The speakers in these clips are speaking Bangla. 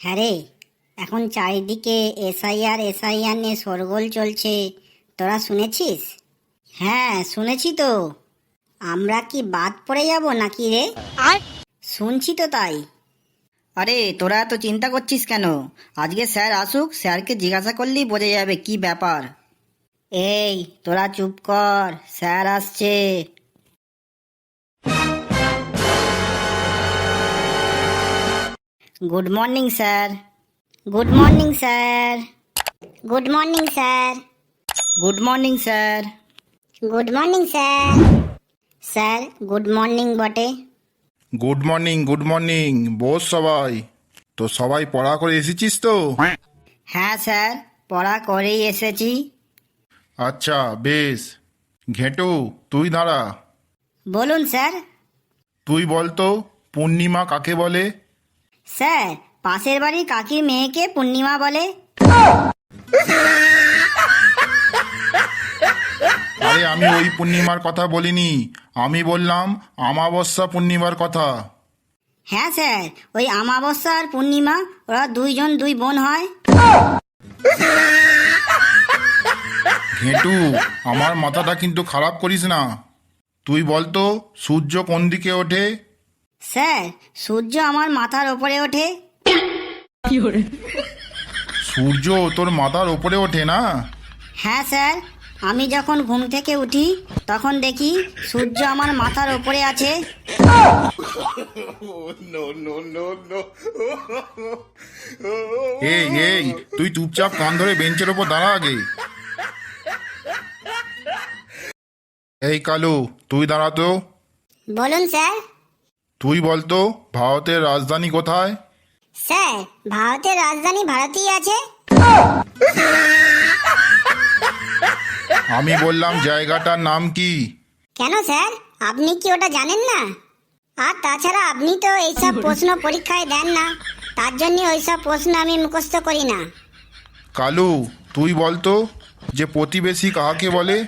হ্যাঁ রে এখন চারিদিকে এসআইআর এসআইআর নিয়ে শোরগোল চলছে। তোরা শুনেছিস? হ্যাঁ শুনেছি তো। আমরা কি বাদ পড়ে যাব নাকি রে? আর শুনছি তো তাই। আরে তোরা তো চিন্তা করছিস কেন? আজকে স্যার আসুক স্যারকে জিজ্ঞাসা করলেই বোঝা যাবে কি ব্যাপার। এই তোরা চুপ কর স্যার আসছে। Good morning sir good morning sir good morning sir good morning sir good morning sir sir good morning বটে। Good morning good morning boss সবাই। তো সবাই পড়া করে এসেছিস তো? হ্যাঁ স্যার পড়া করেই এসেছি। আচ্ছা বেশ। ঘেটু তুই দাঁড়া। বলুন স্যার তুই বলতো পূর্ণিমা কাকে বলে? স্যার পাশের বাড়ির কাকির মেয়েকে পূর্ণিমা বলে। আরে আমি ওই পূর্ণিমার কথা বলিনি। আমি বললাম আমাবস্যা পূর্ণিমার কথা। হ্যাঁ স্যার ওই আমাবস্যা আর পূর্ণিমা ওরা দুইজন দুই বোন হয়। ঘেটু আমার মাথাটা কিন্তু খারাপ করিস না। তুই বলতো সূর্য কোন দিকে ওঠে? স্যার সূর্য আমার মাথার ওপরে ওঠে। সূর্য তোর মাথার ওপরে ওঠে না? হ্যাঁ স্যার আমি যখন ঘুম থেকে উঠি তখন দেখি সূর্য আমার মাথার ওপরে আছে। এই এই তুই চুপচাপ কান ধরে বেঞ্চের ওপর দাঁড়া আগে। এই কালু তুই দাঁড়াতো বলুন স্যার। তুই বলতো ভারতের রাজধানী কোথায়? স্যার ভারতের রাজধানী ভারতেই আছে। আমি বললাম জায়গাটার নাম কি? কেন স্যার? আপনি কি ওটা জানেন না? আর তাছাড়া আপনি তো এইসব প্রশ্ন পরীক্ষায় দেন না। তার জন্য ওইসব প্রশ্ন আমি মুখস্থ করি না। কালু তুই বলতো যে প্রতিবেশী কাহাকে বলে?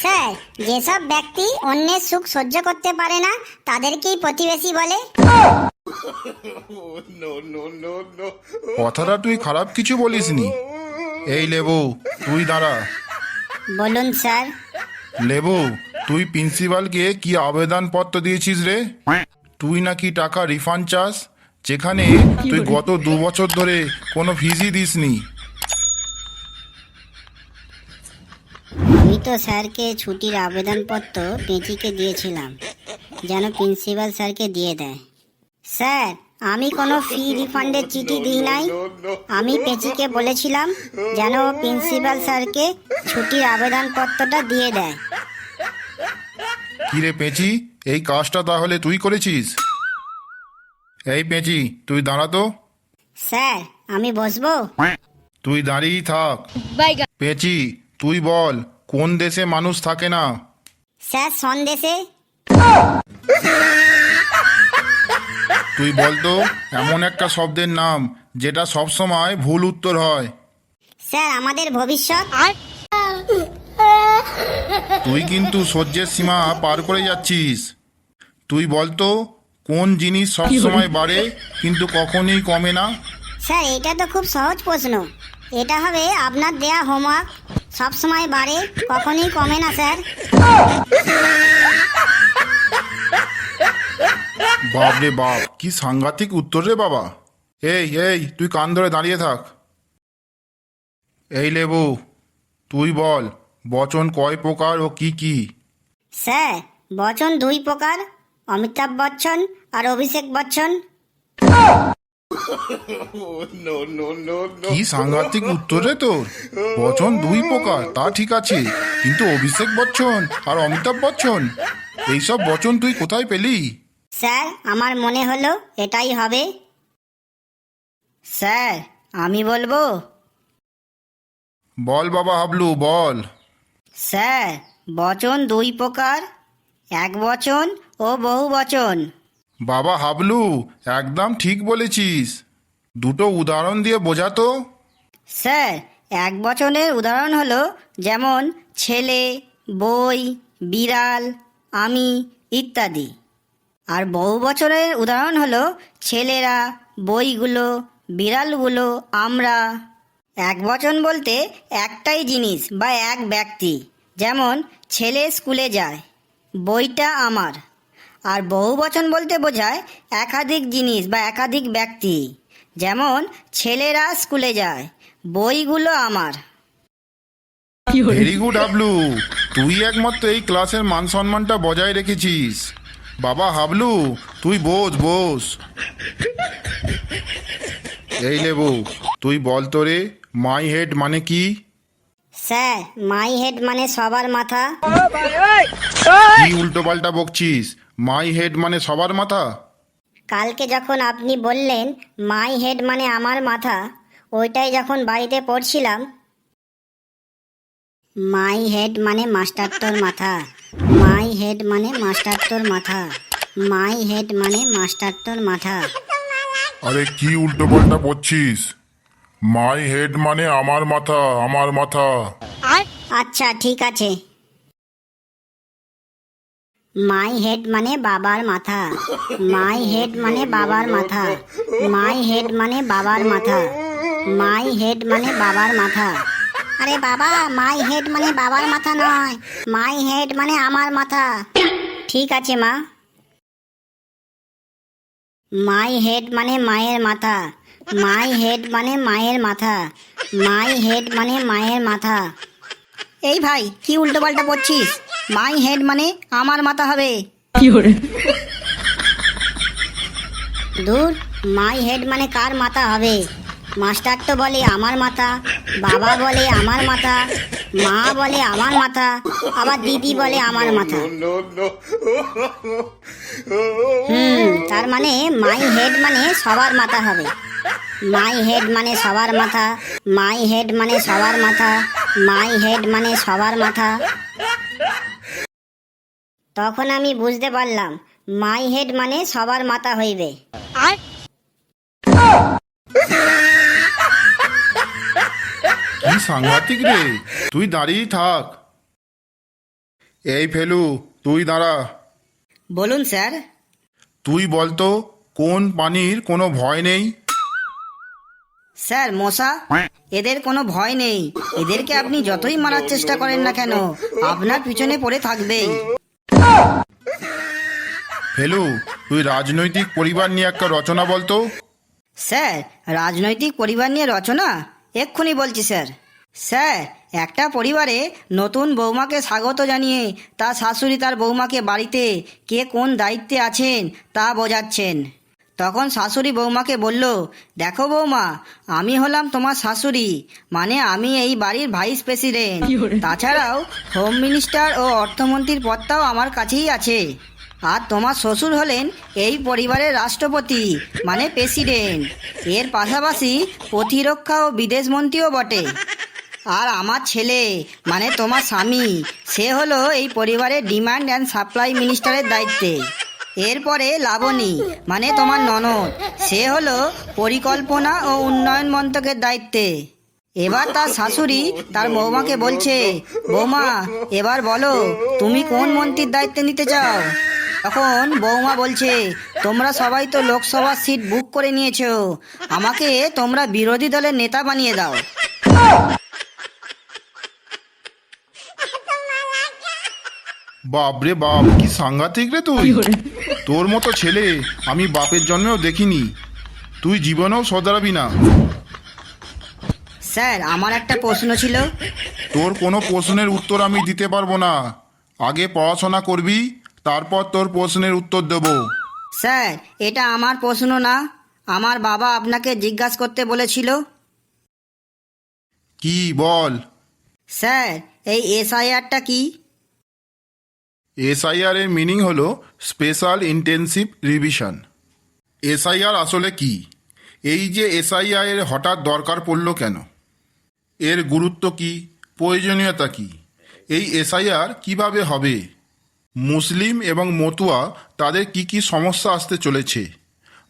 স্যার যেসব ব্যক্তি অন্যের সুখ সহ্য করতে পারে না তাদেরকেই প্রতিবেশী বলে। কথাটা তুই খারাপ কিছু বলিসনি। এই লেবু তুই দাঁড়া। বলুন স্যার। লেবু তুই প্রিন্সিপালকে কি আবেদনপত্র দিয়েছিস রে? তুই নাকি টাকা রিফান্ড চাস যেখানে তুই গত দু বছর ধরে কোনো ফিজই দিসনি। আমি তো স্যারকে ছুটির আবেদনপত্র পেঁচিকে দিয়েছিলাম যেন প্রিন্সিপাল স্যারকে দিয়ে দেয়। স্যার আমি কোনো ফি রিফান্ডের চিঠি দিই নাই। আমি পেঁচিকে বলেছিলাম যেন ও প্রিন্সিপাল স্যারকে ছুটির আবেদনপত্রটা দিয়ে দেয়। কিরে পেঁচি এই কাজটা তাহলে তুই করেছিস? এই পেঁচি তুই দাঁড়াতো স্যার আমি বসবো? তুই দাঁড়িয়েই থাক। পেঁচি তুই বল কোন দেশে মানুষ থাকে না? স্যার সন্দেশে তুই বলতো এমন একটা শব্দের নাম যেটা সবসময় ভুল উত্তর হয়। স্যার আমাদের ভবিষ্যৎ? তুই কিন্তু সহ্যের সীমা পার করে যাচ্ছিস। তুই বলতো কোন জিনিস সবসময় বাড়ে কিন্তু কখনোই কমে না? স্যার এটা তো খুব সহজ প্রশ্ন। এটা হবে আপনার দেয়া হোমওয়ার্ক। সবসময় বাড়ে কখনই কমে না স্যার। বাপ রে বাপ কি সাংঘাতিক উত্তর রে বাবা। এই এই তুই কান ধরে দাঁড়িয়ে থাক। এই লেবু তুই বল বচন কয় প্রকার ও কি কি? স্যার বচন দুই প্রকার অমিতাভ বচ্চন আর অভিষেক বচ্চন। কি সাংঘাতিক উত্তর তোর? বচন দুই প্রকার তা ঠিক আছে কিন্তু অভিষেক বচ্চন আর অমিতাভ বচ্চন এইসব বচন তুই কোথায় পেলি? স্যার আমার মনে হলো এটাই হবে। স্যার আমি বলব? বল বাবা হাবলু বল। স্যার বচন দুই প্রকার এক বচন ও বহু বচন। বাবা হাবলু, একদম ঠিক বলেছিস। দুটো উদাহরণ দিয়ে বোঝাতো স্যার, এক বচনের উদাহরণ হলো যেমন ছেলে, বই, বিড়াল, আমি ইত্যাদি। আর বহু বছরের উদাহরণ হলো ছেলেরা, বইগুলো, বিড়ালগুলো, আমরা। এক বচন বলতে একটাই জিনিস বা এক ব্যক্তি, যেমন ছেলে স্কুলে যায়, বইটা আমার। আর বহু বচন বলতে বোঝায় একাধিক জিনিস বা একাধিক ব্যক্তি। যেমন ছেলেরা স্কুলে যায় বইগুলো আমার। Very good Hablu. তুই একমাত্র এই ক্লাসের মান সম্মানটা বজায় রেখেছিস। বাবা হাবলু তুই বোঝ বোস এই লেবু তুই বল তো রে মাই হেড মানে কি? স্যার মাই হেড মানে সবার মাথা। কি উল্টো পাল্টা বকছিস? মাই হেড মানে সবার মাথা? কালকে যখন আপনি বললেন মাই হেড মানে আমার মাথা ওইটাই যখন বাড়িতে পড়ছিলাম মাই হেড মানে মাস্টার তোর মাথা মাই হেড মানে মাস্টার তোর মাথা মাই হেড মানে মাস্টার তোর মাথা আরে কি উল্টো পাল্টা পড়ছিস মাই হেড মানে আমার মাথা আমার মাথা আচ্ছা ঠিক আছে। মাই হেড মানে বাবার মাথা। মাই হেড মানে বাবার মাথা। মাই হেড মানে বাবার মাথা। মাই হেড মানে বাবার মাথা। আরে বাবা মাই হেড মানে বাবার মাথা নয়। মাই হেড মানে আমার মাথা। ঠিক আছে, মা। মাই হেড মানে মায়ের মাথা। মাই হেড মানে মায়ের মাথা। মাই হেড মানে মায়ের মাথা। এই ভাই কি উল্টো পাল্টা পড়ছিস মাই হেড মানে আমার মাথা হবে। দূর মাই হেড মানে কার মাথা হবে? মাস্টার তো বলে আমার মাথা বাবা বলে আমার মাথা মা বলে আমার মাথা আবার দিদি বলে আমার মাথা। হুম তার মানে মাই হেড মানে সবার মাথা হবে। মাই হেড মানে সবার মাথা মাই হেড মানে সবার মাথা মাই হেড মানে সবার মাথা। তখন আমি বুঝতে পারলাম মাই হেড মানে সবার মাথা হইবে। কি সাংঘাতিক রে? তুই দাঁড়িয়ে থাক। এই ফেলু তুই দাঁড়া। বলুন স্যার। তুই বলতো কোন পানির কোনো ভয় নেই? স্যার মশা এদের কোনো ভয় নেই। এদেরকে আপনি যতই মারার চেষ্টা করেন না কেন আপনার পিছনে পড়ে থাকবেই। ফেলু তুই রাজনৈতিক পরিবার নিয়ে একটা রচনা বলতো স্যার রাজনৈতিক পরিবার নিয়ে রচনা? এক্ষুনি বলছি স্যার। স্যার একটা পরিবারে নতুন বৌমাকে স্বাগত জানিয়ে তার শাশুড়ি তার বৌমাকে বাড়িতে কে কোন দায়িত্বে আছেন তা বোঝাচ্ছেন। তখন শাশুড়ি বৌমাকে বলল দেখো বৌমা আমি হলাম তোমার শাশুড়ি মানে আমি এই বাড়ির ভাইস প্রেসিডেন্ট। তাছাড়াও হোম মিনিস্টার ও অর্থমন্ত্রীর পদটাও আমার কাছেই আছে। আর তোমার শ্বশুর হলেন এই পরিবারের রাষ্ট্রপতি মানে প্রেসিডেন্ট। এর পাশাপাশি প্রতিরক্ষা ও বিদেশ মন্ত্রীও বটে। আর আমার ছেলে মানে তোমার স্বামী সে হলো এই পরিবারের ডিমান্ড অ্যান্ড সাপ্লাই মিনিস্টারের দায়িত্বে। এরপরে লাবণী মানে তোমার ননদ সে হলো পরিকল্পনা ও উন্নয়ন মন্ত্রকের দায়িত্বে। এবার তার শাশুড়ি তার বৌমাকে বলছে বৌমা এবার বলো তুমি কোন মন্ত্রীর দায়িত্ব নিতে চাও? তখন বৌমা বলছে তোমরা সবাই তো লোকসভার সিট বুক করে নিয়েছো আমাকে তোমরা বিরোধী দলের নেতা বানিয়ে দাও। বাপরে বাপ কি সাংঘাতিক রে তুই। তোর মতো ছেলে আমি বাপের জন্মেও দেখিনি। তুই জীবনেও শোধরাবি না। স্যার আমার একটা প্রশ্ন ছিল। তোর কোনো প্রশ্নের উত্তর আমি দিতে পারব না। আগে পড়াশোনা করবি তারপর তোর প্রশ্নের উত্তর দেব। স্যার এটা আমার প্রশ্ন না। আমার বাবা আপনাকে জিজ্ঞাসা করতে বলেছিল। কি বল? স্যার এই এসআইআরটা কি? এসআইআর এর মিনিং হল স্পেশাল ইন্টেনসিভ রিভিশন এসআইআর আসলে কি? এই যে এসআইআর এর হঠাৎ দরকার পড়ল কেন? এর গুরুত্ব কি? প্রয়োজনীয়তা কি? এই এসআইআর কীভাবে হবে? মুসলিম এবং মতুয়া তাদের কি কি সমস্যা আসতে চলেছে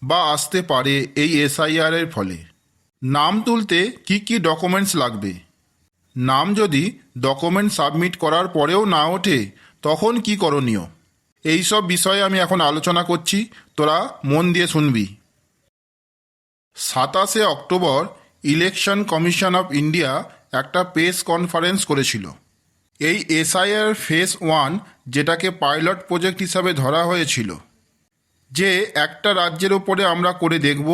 বা আসতে পারে এই এসআইআর এর ফলে? নাম তুলতে কি কি ডকুমেন্টস লাগবে? নাম যদি ডকুমেন্ট সাবমিট করার পরেও না ওঠে তখন কি করণীয়? এই সব বিষয়ে আমি এখন আলোচনা করছি, তোরা মন দিয়ে শুনবি। সাতাশে October election commission of India একটা প্রেস কনফারেন্স করেছিল। এই এসআইআর ফেস ওয়ান যেটাকে পাইলট প্রজেক্ট হিসাবে ধরা হয়েছিল, যে একটা রাজ্যের ওপরে আমরা করে দেখব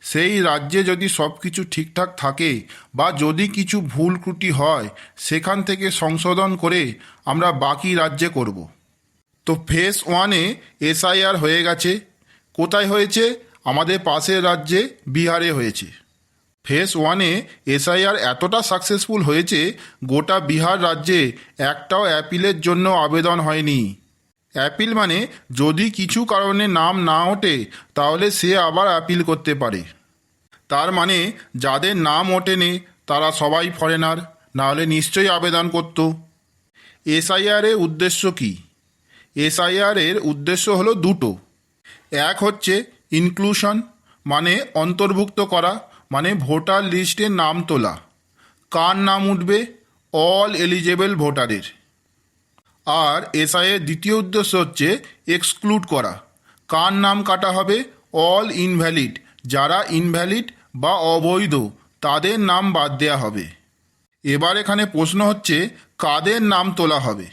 সেই রাজ্যে যদি সব কিছু ঠিকঠাক থাকে বা যদি কিছু ভুল ত্রুটি হয়, সেখান থেকে সংশোধন করে আমরা বাকি রাজ্যে করব। তো ফেস ওয়ানে এসআইআর হয়ে গেছে। কোথায় হয়েছে? আমাদের পাশের রাজ্যে বিহারে হয়েছে। ফেস ওয়ানে এসআইআর এতটা সাকসেসফুল হয়েছে, গোটা বিহার রাজ্যে একটাও অ্যাপিলের জন্য আবেদন হয়নি। অ্যাপিল মানে যদি কিছু কারণে নাম না ওঠে, তাহলে সে আবার অ্যাপিল করতে পারে। তার মানে যাদের নাম ওঠেনি, তারা সবাই ফরেনার, নাহলে নিশ্চয়ই আবেদন করত। এসআইআর এর উদ্দেশ্য কী? এসআইআর এর উদ্দেশ্য হলো দুটো। এক হচ্ছে ইনক্লুশন মানে অন্তর্ভুক্ত করা মানে ভোটার লিস্টে নাম তোলা। কার নাম উঠবে? অল এলিজেবল ভোটারের। আর এসআইয়ের দ্বিতীয় উদ্দেশ্য হচ্ছে এক্সক্লুড করা। কার নাম কাটা হবে? অল ইনভ্যালিড যারা ইনভ্যালিড বা অবৈধ, তাদের নাম বাদ দেওয়া হবে। এবার এখানে প্রশ্ন হচ্ছে, কাদের নাম তোলা হবে?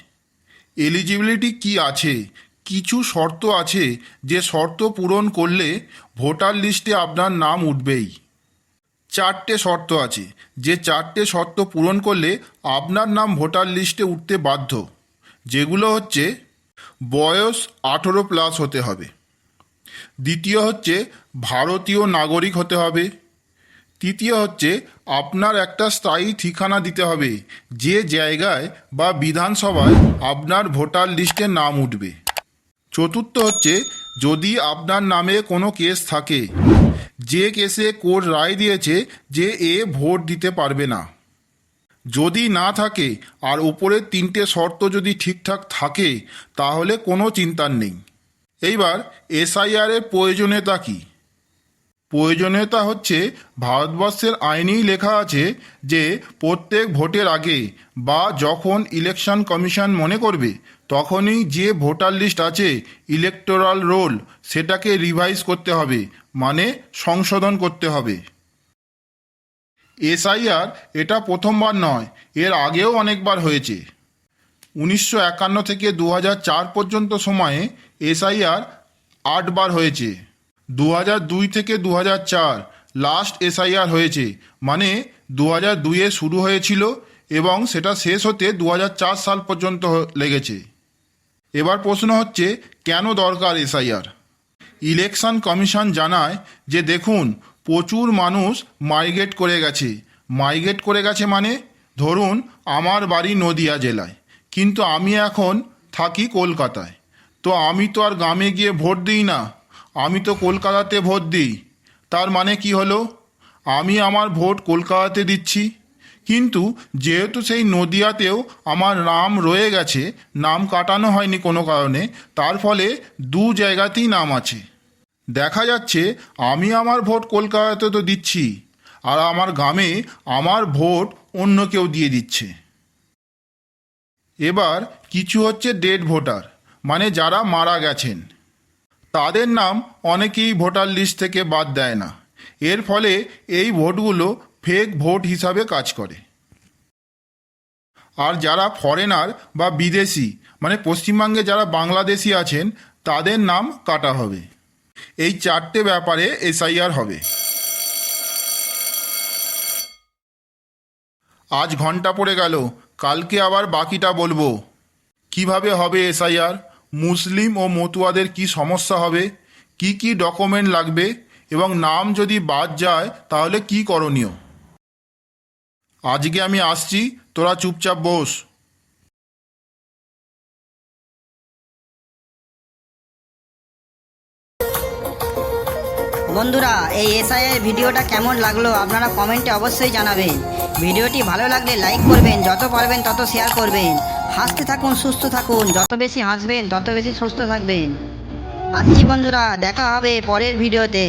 এলিজিবিলিটি কি আছে? কিছু শর্ত আছে যে শর্ত পূরণ করলে ভোটার লিস্টে আপনার নাম উঠবেই। চারটে শর্ত আছে। যে চারটে শর্ত পূরণ করলে আপনার নাম ভোটার লিস্টে উঠতে বাধ্য। যেগুলো হচ্ছে বয়স আঠেরো প্লাস হতে হবে। দ্বিতীয় হচ্ছে ভারতীয় নাগরিক হতে হবে। তৃতীয় হচ্ছে আপনার একটা স্থায়ী ঠিকানা দিতে হবে, যে জায়গায় বা বিধানসভায় আপনার ভোটার লিস্টে নাম উঠবে। চতুর্থ হচ্ছে যদি আপনার নামে কোনো কেস থাকে, যে কেসে কোর্ট রায় দিয়েছে যে এ ভোট দিতে পারবে না। যদি না থাকে আর উপরের তিনটে শর্ত যদি ঠিকঠাক থাকে, তাহলে কোনো চিন্তার নেই। এইবার এসআইআর এর প্রয়োজনীয়তা কী? প্রয়োজনীয়তা হচ্ছে ভারতবর্ষের আইনেই লেখা আছে যে, প্রত্যেক ভোটের আগে বা যখন ইলেকশন কমিশন মনে করবে, তখনই যে ভোটার লিস্ট আছে, ইলেকটোরাল রোল, সেটাকে রিভাইজ করতে হবে মানে সংশোধন করতে হবে। এসআইআর এটা প্রথমবার নয়, এর আগেও অনেকবার হয়েছে। উনিশশো একান্ন থেকে দু পর্যন্ত সময়ে এসআইআর আটবার হয়েছে। দু দুই থেকে দু চার লাস্ট এসআইআর হয়েছে মানে দু হাজার দুইয়ে শুরু হয়েছিল এবং সেটা শেষ হতে দু চার সাল পর্যন্ত লেগেছে। এবার প্রশ্ন হচ্ছে, কেন দরকার এসআইআর? ইলেকশন কমিশন জানায় যে দেখুন প্রচুর মানুষ মাইগ্রেট করে গেছে। মাইগ্রেট করে গেছে মানে ধরুন আমার বাড়ি নদিয়া জেলায়, কিন্তু আমি এখন থাকি কলকাতায়। তো আমি তো আর গ্রামে গিয়ে ভোট দিই না, আমি তো কলকাতাতে ভোট দিই। তার মানে কি হলো? আমি আমার ভোট কলকাতাতে দিচ্ছি। কিন্তু যেহেতু সেই নদিয়াতেও আমার নাম রয়ে গেছে, নাম কাটানো হয়নি কোনো কারণে, তার ফলে দু জায়গাতেই নাম আছে। দেখা যাচ্ছে আমি আমার ভোট কলকাতাতে তো দিচ্ছি, আর আমার গ্রামে আমার ভোট অন্য কেউ দিয়ে দিচ্ছে। এবার কিছু হচ্ছে ডেড ভোটার মানে যারা মারা গেছেন। তাদের নাম অনেকেই ভোটার লিস্ট থেকে বাদ দেয় না। এর ফলে এই ভোটগুলো ফেক ভোট হিসাবে কাজ করে। আর যারা ফরেনার বা বিদেশি মানে পশ্চিমবঙ্গে যারা বাংলাদেশি আছেন, তাদের নাম কাটা হবে। এই চারটে ব্যাপারে এসআইআর হবে। আজ ঘণ্টা পড়ে গেল, কালকে আবার বাকিটা বলব। কীভাবে হবে এসআইআর? মুসলিম ও মতুয়াদের কি সমস্যা হবে? কি কি ডকুমেন্ট লাগবে? এবং নাম যদি বাদ যায়, তাহলে কি করণীয়? আজকে আমি আসছি, তোরা চুপচাপ বস। বন্ধুরা, এই এসআইয়ের ভিডিওটা কেমন লাগল আপনারা কমেন্টে অবশ্যই জানাবেন। ভিডিওটি ভালো লাগলে লাইক করবেন, যত পারবেন তত শেয়ার করবেন। হাসতে থাকুন, সুস্থ থাকুন, যত বেশি হাসবেন তত বেশি সুস্থ থাকবেন। আসছি বন্ধুরা, দেখা হবে পরের ভিডিওতে।